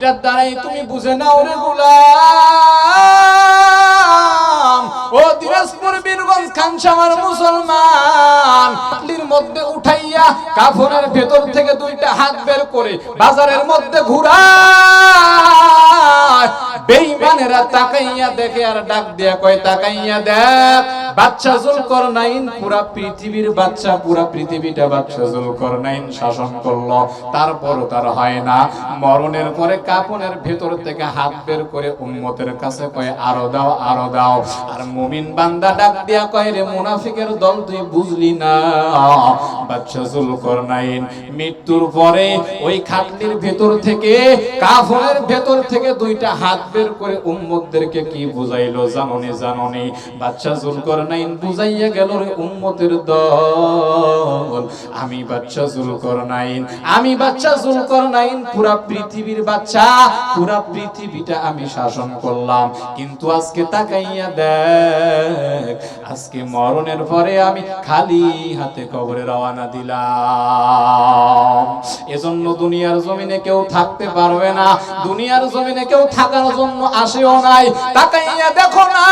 এটার দ্বারাই তুমি বুঝে নাও রে গুলাম। ও দিনাজপুর বীরগঞ্জ খানসামার মুসলমান। পাটলির মধ্যে উঠাইয়া কাফনের ভেতর থেকে দুইটা হাত বের করে বাজারের মধ্যে ঘুরায় বেঈমানেরা তাকাইয়া দেখে আর ডাক দিয়া কয়, তাকাইয়া দেখ বাচ্চা জুলকর নাইন পুরা পৃথিবীর বাচ্চা পুরা পৃথিবীটা বাচ্চা জুলকর নাইন শাসন করল। তারপরও তার হয় না। মরণের পরে কাপনের ভেতর থেকে হাত বের করে উম্মতের কাছে কয়, আরও দাও আরও দাও। আর মুমিন বান্দা ডাক দিয়া কয়, রে মুনাফিকের দল, তুই বুঝলি না? বাচ্চা জুলকর নাইন মৃত্যুর পরে ওই খাটলির ভেতর থেকে, কাফনের ভেতর থেকে দুইটা হাত বের করে উম্মতদেরকে কি বুঝাইলো জাননি জাননি? বাচ্চা জুলকর নাইন বুঝাইয়া গেল রে উম্মতের দল। আমি বাচ্চা জুলকর নাইন আমি বাচ্চা জুলকর নাইন পুরা পৃথিবীর বাচ্চা, পুরা পৃথিবীটা আমি শাসন করলাম। কিন্তু আজকে তাকাইয়া দেখ, আজকে মরণের পরে আমি খালি হাতে কবরে রওনা দিলাম। এজন্য দুনিয়ার জমিনে কেউ থাকতে পারবে না, দুনিয়ার জমিনে কেউ থাকার জন্য আসেও নাই তাকাইয়া দেখো না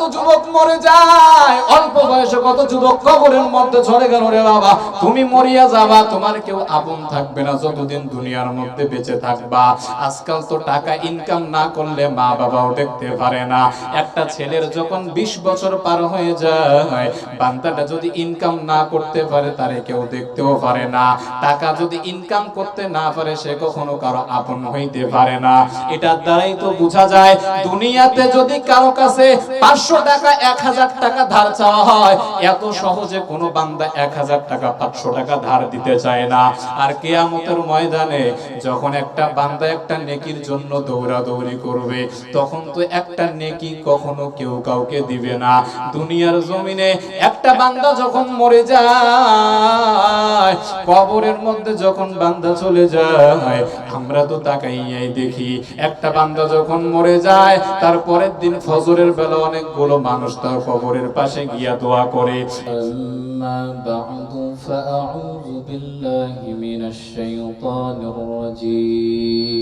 কত যুবক মরে যায়? অল্প বয়সে কত যুবক কবরের মধ্যে ঝরে গেল রে বাবা। তুমি মরিয়া যাবা, তোমার কেউ আপন থাকবে না, যতদিন দুনিয়ার মধ্যে বেঁচে থাকবা। আজকাল তো টাকা ইনকাম না করলে মা বাবাও দেখতে পারে না। একটা ছেলের যখন 20 বছর পার হয়ে যায়, বান্দাটা যদি ইনকাম না করতে পারে, তারে কেউ দেখতেও পারে না। টাকা যদি ইনকাম করতে না পারে, সে কখনো কারও আপন হইতে পারে না। এটার দ্বারাই তো বোঝা যায়, দুনিয়াতে যদি কারও কাছে পাঁচশো টাকা, এক হাজার টাকা ধার চাওয়া হয়। এত সহজে কোনো বান্দা এক হাজার টাকা, পাঁচশো টাকা ধার দিতে চায় না। আর কেয়ামতের ময়দানে যখন একটা বান্দা একটা নেকির জন্য দৌড়াদৌড়ি করবে, তখন তো একটা নেকি কখনো কেউ কাউকে দিবে না। দুনিয়ার জমিনে একটা বান্দা যখন মরে যায়, কবরের মধ্যে যখন বান্দা চলে যায়, আমরা তো তাকাইয়াই দেখি, একটা বান্দা যখন মরে যায়, তার পরের দিন ফজরের বেলা অনেকগুলো মানুষ তার কবরের পাশে গিয়া দোয়া করে أما بعد فأعوذ بالله من الشيطان الرجيم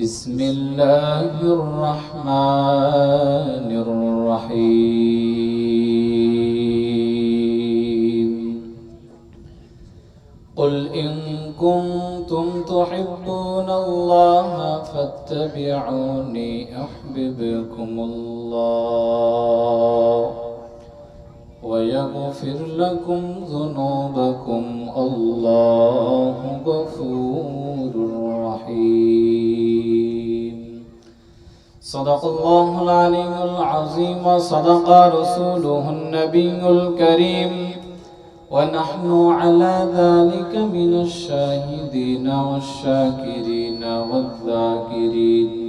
بسم الله الرحمن الرحيم قل إن كنتم تحبون الله فاتبعوني أحببكم الله ويغفر لكم ذنوبكم. الله غفور رحيم. صدق الله العلي العظيم وصدق رسوله النبي الكريم. ونحن على ذلك من الشاهدين والشاكرين والذاكرين.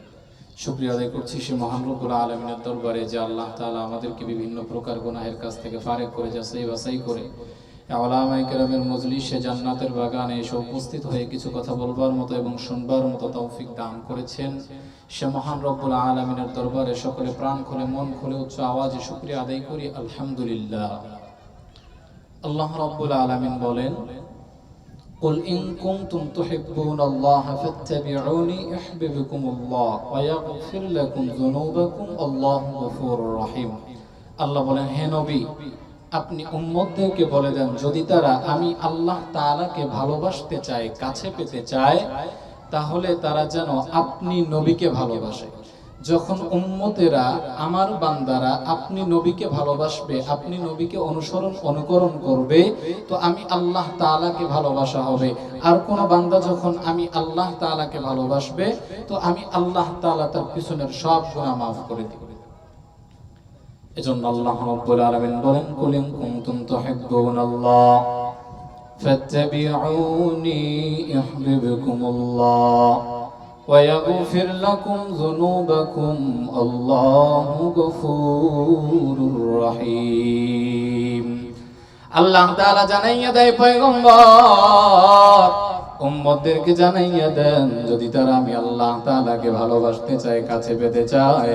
শুক্রিয়া আদায় করছি সে মহান রব্বুল আলমিনের দরবারে যে আল্লাহ তাআলা আমাদেরকে বিভিন্ন প্রকার গুনাহের কাছ থেকে ফারেক করে যাচাই বাছাই করে। আলামাই কেরামের মজলিসে জান্নাতের বাগানে এসে উপস্থিত হয়ে কিছু কথা বলবার মতো এবং শুনবার মতো তৌফিক দান করেছেন। সে মহান রব্বুল আলমিনের দরবারে সকলে প্রাণ খুলে, মন খুলে, উচ্চ আওয়াজে শুক্রিয়া আদায় করি। আলহামদুলিল্লাহ। আল্লাহ রব্বুল আলমিন বলেন قل إن كنتم تحبون الله فاتبعوني يحببكم الله ويغفر لكم ذنوبكم الله غفور رحيم আল্লাহ বলেন হে নবী আপনি উম্মতদেরকে বলে দেন যদি তারা আমি আল্লাহ তাআলাকে ভালোবাসতে চায় কাছে পেতে চায় তাহলে তারা যেন আপনি নবীকে ভালোবাসে যখন উম্মতেরা আমার বান্দারা আপনি নবীকে ভালোবাসবে, আপনি নবীকে অনুসরণ, অনুকরণ করবে, তো আমি আল্লাহ তাআলাকে ভালোবাসা হবে। আর কোন বান্দা যখন আমি আল্লাহ তাআলাকে ভালোবাসবে, তো আমি আল্লাহ তাআলা তার পিছনের সব গুনাহ মাফ করে দিব। এজন্য আল্লাহ রাব্বুল আলামিন বলেন, কুল ইন কুনতুম তুহিব্বুনাল্লাহ ফাত্তাবিউনি ইউহিব্বুকুমুল্লাহ। ويغفر لكم ذنوبكم الله غفور رحيم আল্লাহ তাআলা জানাইয়া দেয় পয়গম্বর উম্মতদেরকে জানাইয়া দেন যদি তারা আমি আল্লাহ তাআলাকে ভালোবাসতে চায় কাছে পেতে চায়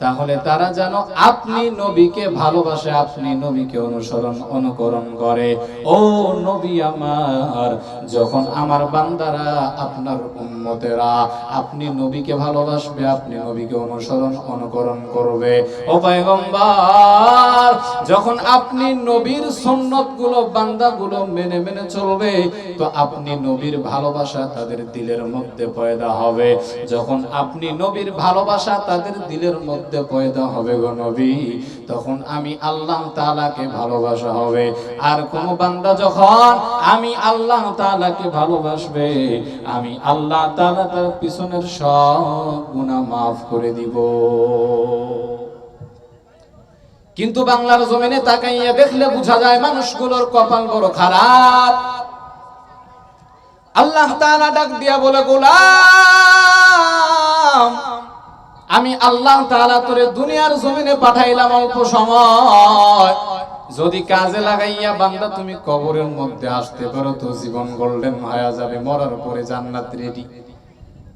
তাহলে তারা যেন আপনি নবীকে ভালোবাসে, আপনি নবীকে অনুসরণ, অনুকরণ করে। ও নবী আমার, যখন আমার বান্দারা, আপনার উম্মতেরা, আপনি নবীকে ভালোবাসবে, আপনি নবীকে অনুসরণ, অনুকরণ করবে। ও পয়গম্বর, যখন আপনি নবীর সুন্নতগুলো বান্দা গুলো মেনে মেনে চলবে, তো আপনি নবীর ভালোবাসা তাদের দিলের মধ্যে পয়দা হবে। যখন আপনি নবীর ভালোবাসা তাদের দিলের মধ্যে পয়দা হবে গো নবী। তখন আমি আল্লাহ তাআলাকে ভালোবাসা হবে। আর কোন বান্দা যখন আমি আল্লাহ তাআলাকে ভালোবাসবে, আমি আল্লাহ তাআলা তার পিছনের সব গুনাহ মাফ করে দিব। কিন্তু বাংলার জমিনে তাকাইয়া দেখলে বোঝা যায় মানুষগুলোর কপাল বড় খারাপ। আল্লাহ তাআলা ডাক দিয়া বলে, গোলাম আমি আল্লাহ তাআলা তোরে দুনিয়ার জমিনে পাঠাইলাম অল্প সময়। যদি কাজে লাগাইয়া বান্দা তুমি কবরের মধ্যে আসতে পারো, তো জীবন গোল্ডেন হয়ে যাবে, মরার পরে জান্নাত রেডি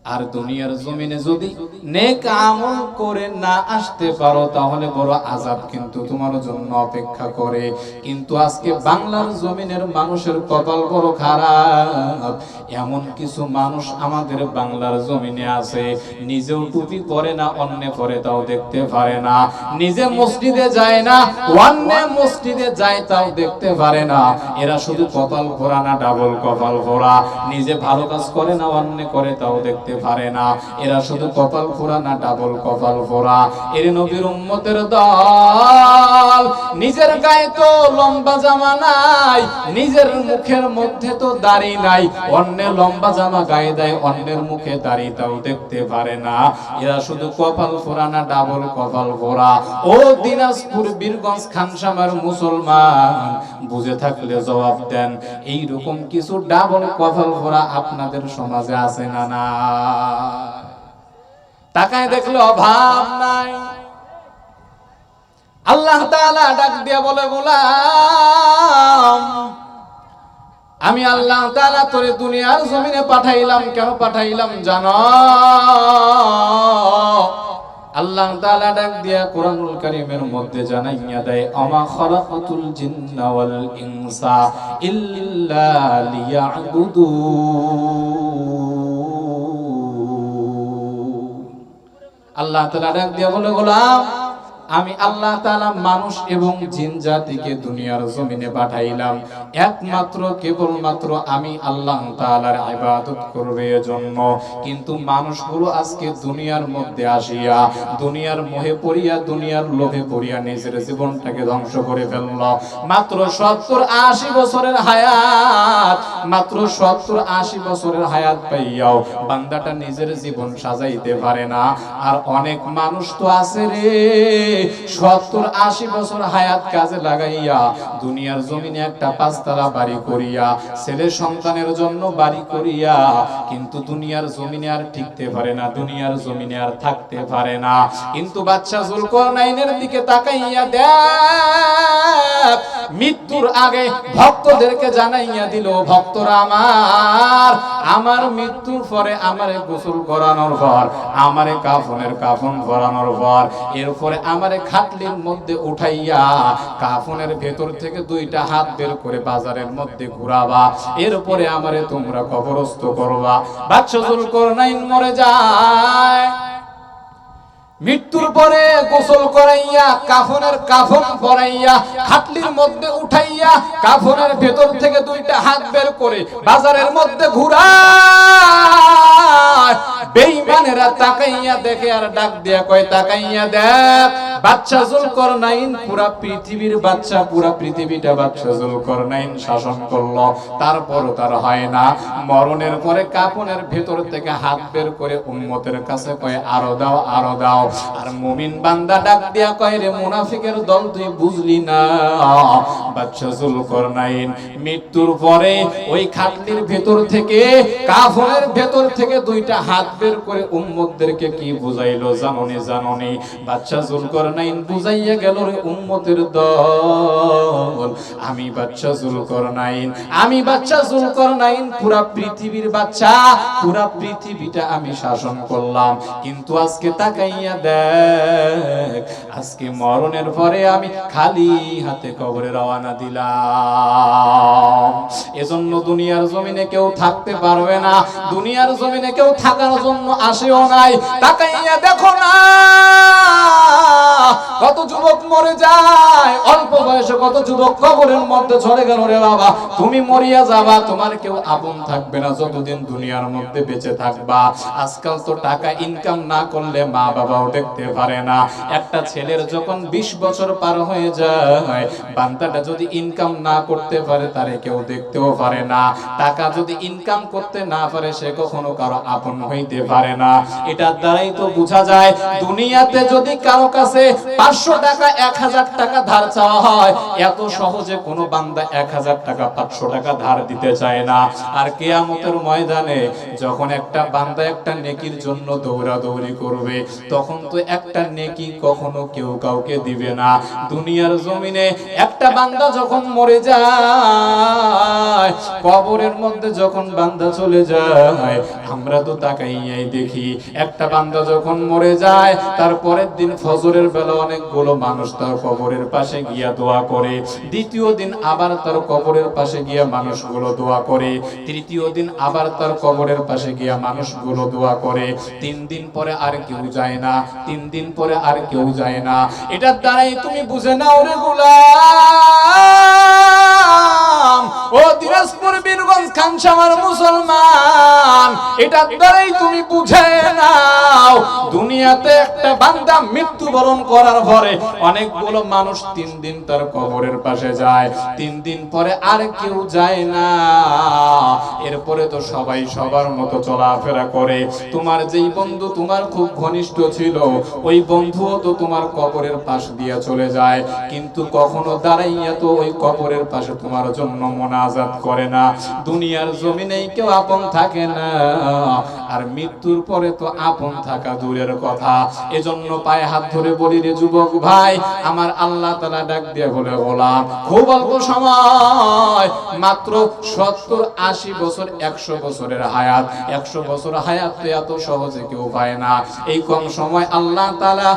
আর দুনিয়ার জমিনে যদি নেক আমল করে না আসতে পারো, তাহলে বড় আজাব কিন্তু তোমার জন্য অপেক্ষা করে। কিন্তু আজকে বাংলার জমিনের মানুষের কপাল বড় খারাপ। এমন কিছু মানুষ আমাদের বাংলার জমিনে আছে। নিজেও টুপি পরে না, অন্য পরে তাও দেখতে পারে না। নিজে মসজিদে যায় না, অন্য মসজিদে যায় তাও দেখতে পারে না। এরা শুধু কপাল ভরা না, ডাবল কপাল ভরা। নিজে ভালো কাজ করে না, অন্য করে তাও দেখতে পারে না। এরা শুধু কপাল ফোরা না ডাবল কপাল ফোরা এর নবীর উম্মতের দল, নিজের গায়ে তো লম্বা জামা নাই, নিজের মুখের মধ্যে তো দাড়ি নাই। অন্যের লম্বা জামা গায়ে দেয়, অন্যের মুখে দাড়ি তাও দেখতে পারে না। এরা শুধু কপাল ফোরা না ডাবল কপাল ফোরা ও দিনাজপুর, বীরগঞ্জ, খানসামার মুসলমান, বুঝে থাকলে জবাব দেন এই রকম কিছু ডাবল কপাল ফোরা আপনাদের সমাজে আছে না না তাকায় দেখলে অভাব নাই। আল্লাহ তাআলা ডাক দিয়া বলে, গোলাম, আমি আল্লাহ তাআলা তোরে দুনিয়ার জমিনে পাঠাইলাম। কেন পাঠাইলাম জানো? আল্লাহ তাআলা ডাক দিয়া কোরআনুল কারীমের মধ্যে জানাইয়া দেয় আমা খালাকাতুল জিন্না ওয়াল ইনসা ইল্লা লিয়াবুদুন। আল্লাহ তালা ডাক দিয়া বলে গোলাম আমি আল্লাহ তাআলা মানুষ এবং জিন জাতিকে দুনিয়ার জমিনে পাঠাইলাম। একমাত্র, কেবলমাত্র আমি আল্লাহ তাআলার ইবাদত করবে এজন্য। কিন্তু মানুষগুলো আজকে দুনিয়ার মধ্যে আসিয়া, দুনিয়ার মোহে পড়িয়া, দুনিয়ার লোভে পড়িয়া নিজের জীবনটাকে ধ্বংস করে ফেলল। মাত্র সত্তর আশি বছরের হায়াত, মাত্র সত্তর আশি বছরের হায়াত পাইয়াও বান্দাটা নিজের জীবন সাজাইতে পারে না। আর অনেক মানুষ তো আছে রে সত্তর আশি বছর হায়াত কাজে লাগাইয়া, দুনিয়ার জমিনে একটা পাঁচতলা বাড়ি করিয়া, ছেলে সন্তানের জন্য বাড়ি করিয়া, কিন্তু দুনিয়ার জমিনে আর টিকতে পারে না, দুনিয়ার জমিনে আর থাকতে পারে না। কিন্তু বাচ্চা জুলকরনাইনের দিকে তাকাইয়া দেখ, মৃত্যুর আগে ভক্তদেরকে জানাইয়া দিল, ভক্তরা আমার আমার মৃত্যুর পরে আমারে গোসল করানোর পর, আমারে কাফনের কাফন করানোর পর, এরপরে আমারে খাটলির মধ্যে উঠাইয়া কাফনের ভেতর থেকে দুইটা হাত বের করে বাজারের মধ্যে ঘুরাবা। এরপরে আমারে তোমরা কবরস্থ করবা। বাচ্চা জুলকরনাইন মরে যায়। মৃত্যুর পরে গোসল করাইয়া, কাফনের কাফন পরাইয়া খাটলির মধ্যে উঠাইয়া, কাফনের ভেতর থেকে দুইটা হাত বের করে বাজারের মধ্যে ঘুরায়। বেঈমানেরা তাকাইয়া দেখে আর ডাক দিয়া কয়, তাকাইয়া দেখ বাচ্চা জুলকর নাইন পুরা পৃথিবীর বাচ্চা পুরা পৃথিবীটা বাচ্চা জুলকর নাইন শাসন করল। তারপর তার হয় না। মরণের পরে কাপনের ভেতর থেকে হাত বের করে উম্মতের কাছে কয়, আরও দাও আরও দাও। আর মুমিন বান্দা ডাক দিয়া কয়, রে মুনাফিকের দল, তুই বুঝলি না? বাচ্চা জুলকর নাইন মৃত্যুর পরে ওই খাটলির ভেতর থেকে, কাফনের ভেতর থেকে দুইটা হাত বের করে উম্মতদেরকে কি বুঝাইলো জাননি জাননি? বাচ্চা জুলকর নাইন বুঝাইয়া গেল রে উম্মতের দল। আমি বাচ্চা জুলকর নাইন আমি বাচ্চা জুলকর নাইন পুরা পৃথিবীর বাচ্চা, পুরা পৃথিবীটা আমি শাসন করলাম। কিন্তু আজকে তাকাইয়া দেখ, আজকে মরণের পরে আমি খালি হাতে কবরে রওনা দিলাম। এজন্য দুনিয়ার জমিনে কেউ থাকতে পারবে না, দুনিয়ার জমিনে কেউ থাকার জন্য আসেও নাই তাকাইয়া দেখো না। কত যুবক মরে যায়? অল্প বয়সে কত যুবক কবরের মধ্যে ঝরে গেল রে বাবা। তুমি মরিয়া যাবা, তোমার কেউ আপন থাকবে না, যতদিন দুনিয়ার মধ্যে বেঁচে থাকবা। আজকাল তো টাকা ইনকাম না করলে মা বাবাও দেখতে পারে না। একটা ছেলের যখন ২০ বছর পার হয়ে যায়, বান্দাটা যদি ইনকাম না করতে পারে, তারে কেউ দেখতেও পারে না। টাকা যদি ইনকাম করতে না পারে, সে কখনো কারও আপন হইতে পারে না। এটার দ্বারাই তো বোঝা যায়, দুনিয়াতে যদি কারও কাছে পাঁচশো টাকা, এক হাজার টাকা ধার চাওয়া হয়। এত সহজে কোনো বান্দা এক হাজার টাকা, পাঁচশো টাকা ধার দিতে চায় না। আর কেয়ামতের ময়দানে যখন একটা বান্দা একটা নেকির জন্য দৌড়াদৌড়ি করবে, তখন তো একটা নেকি কখনো কেউ কাউকে দিবে না। দুনিয়ার জমিনে একটা বান্দা যখন মরে যায়, কবরের মধ্যে যখন বান্দা চলে যায়, আমরা তো তাকাইয়াই দেখি, একটা বান্দা যখন মরে যায় তারপরের দিন ফজরের বেলা অনেকগুলো মানুষ তার কবরের পাশে গিয়া দোয়া করে। দ্বিতীয় দিন আবার তার কবরের পাশে গিয়া মানুষগুলো দোয়া করে। তৃতীয় দিন আবার তার কবরের পাশে গিয়া মানুষগুলো দোয়া করে। তিন দিন পরে আর কেউ যায় না। তিন দিন পরে আর কেউ যায় না। এটার দ্বারাই তুমি বুঝে নাও রে গুলাম। ও দিনাজপুর, বীরগঞ্জ, খানসামার মুসলমান, এটার দ্বারাই তুমি বুঝে নাও। দুনিয়াতে একটা বান্দা মৃত্যুবরণ করার পরে অনেকগুলো মানুষ তিন দিন তার কবরের পাশে যায়। তিন দিন পরে আর কেউ যায় না। এরপরে তো সবাই সবার মতো চলাফেরা করে। তোমার যেই বন্ধু তোমার খুব ঘনিষ্ঠ ছিল, ওই বন্ধুও তো তোমার কবরের পাশ দিয়া চলে যায়। কিন্তু কখনো দাঁড়াইয়া তো ওই কবরের পাশে তোমার জন্য মোনাজাত করে না। দুনিয়ার জমিনেই কেউ আপন থাকে না। আর মৃত্যুর পরে তো আপন থাকা দূরের কথা। এজন্য পায়ে হাত ধরে বলি রে যুবক ভাই, আমার আল্লাহ তালা ডাক দিয়ে বলে বলাম খুব অল্প সময়, মাত্র সত্তর আশি বছর, একশো বছরের হায়াত। একশো বছর হায়াত তো এত সহজে কেউ পায় না। এই কম সময় আল্লাহ তালা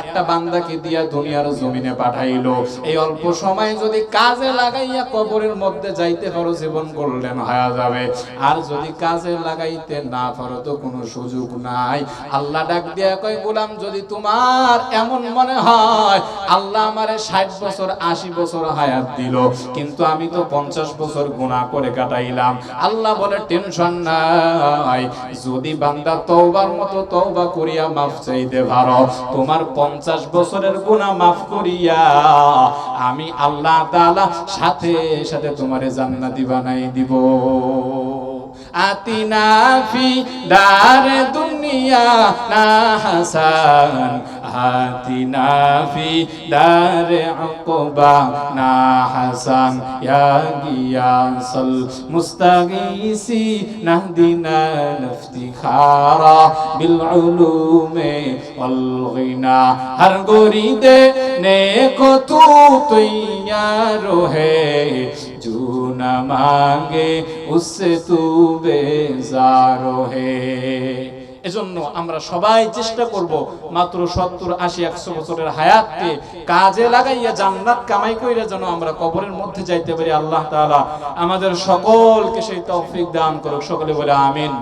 একটা বান্দাকে দিয়া দুনিয়ার জমিনে পাঠাইলো। এই অল্প সময় যদি কাজে লাগাইয়া কবরের মধ্যে যাইতে পারো, জীবন করলেন, হয়ে যাবে। আর যদি কাজে লাগাইতে না পারো, তো কোনো সুযোগ নাই। আল্লাহ ডাক দিয়া কয় গোলাম যদি তোমার এমন মনে হয়, আল্লাহ আমারে ষাট বছর, আশি বছর হায়াত দিল। কিন্তু আমি তো পঞ্চাশ বছর গুণা করে কাটাইলাম। আল্লাহ বলে, টেনশন নাই। যদি বান্দা তওবার মতো তওবা করিয়া মাফ চাইতে পারো, তোমার পঞ্চাশ বছরের গুণা মাফ করিয়া আমি আল্লাহ তাআলা সাথে সাথে তোমারে জান্নাতি বানাই দিব। আতিনা ফি দার দুনিয়া না হাসান আতিনা ফি দার আকবা না হাসান ইয়া গিয়াসল মুস্তাগিসি নাহদিনা নাফতিখারা বিল উলুমে ওয়াল গিনা হর গরিদে নেকো তু তৈয়ার হে जो न मांगे उससे तू बेजार है এজন্য আমরা সবাই চেষ্টা করব মাত্র সত্তর আশি একশো বছরের হায়াতকে কাজে লাগাইয়া জান্নাত কামাই কইরা যেন আমরা কবরের মধ্যে যাইতে পারি, আল্লাহ তাআলা আমাদের সকলকে সেই তৌফিক দান করুক। সকলে বলে আমিন।